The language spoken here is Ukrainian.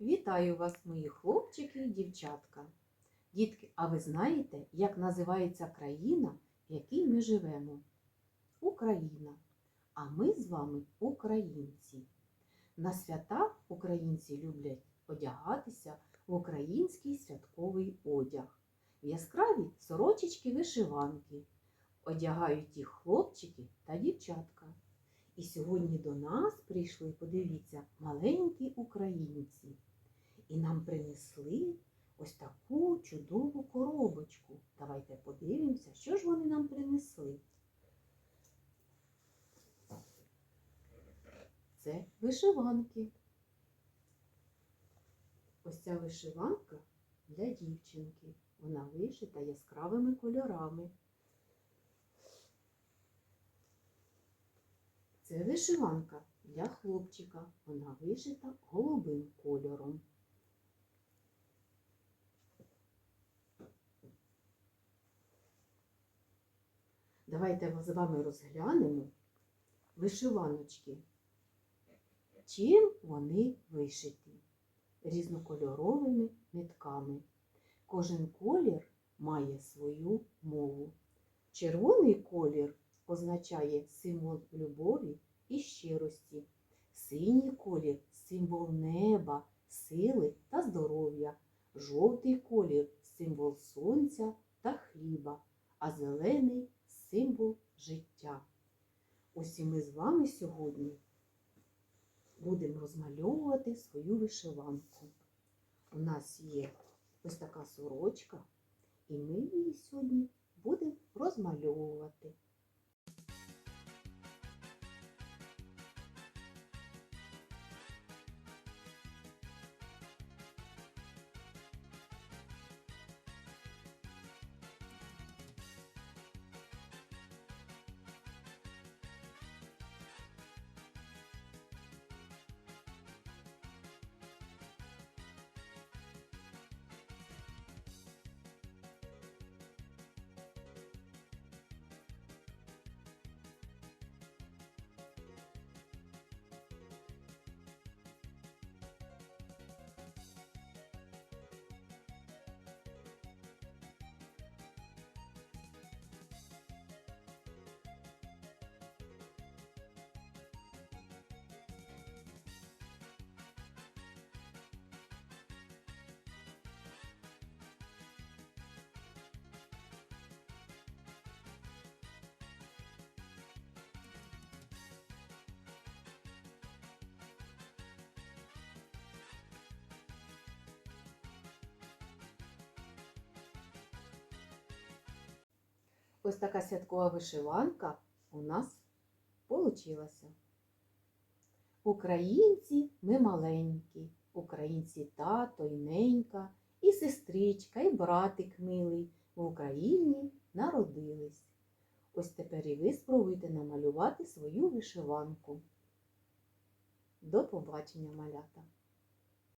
Вітаю вас, мої хлопчики і дівчатка. Дітки, а ви знаєте, як називається країна, в якій ми живемо? Україна. А ми з вами українці. На свята українці люблять одягатися в український святковий одяг. В яскраві сорочечки вишиванки. Одягають їх хлопчики та дівчатка. І сьогодні до нас прийшли, подивіться, маленькі українці. І нам принесли ось таку чудову коробочку. Давайте подивимося, що ж вони нам принесли. Це вишиванки. Ось ця вишиванка для дівчинки. Вона вишита яскравими кольорами. Це вишиванка для хлопчика. Вона вишита голубим кольором. Давайте з вами розглянемо вишиваночки. Чим вони вишиті? Різнокольоровими нитками. Кожен колір має свою мову. Червоний колір означає символ любові і щирості. Синій колір символ неба, сили та здоров'я. Жовтий колір символ сонця та хліба, а зелений символ життя. Ось ми з вами сьогодні будемо розмальовувати свою вишиванку. У нас є ось така сорочка, і ми її сьогодні будемо розмальовувати. Ось така святкова вишиванка у нас получилася. Українці ми маленькі, українці тато і ненька, і сестричка, і братик милий в Україні народились. Ось тепер і ви спробуйте намалювати свою вишиванку. До побачення, малята!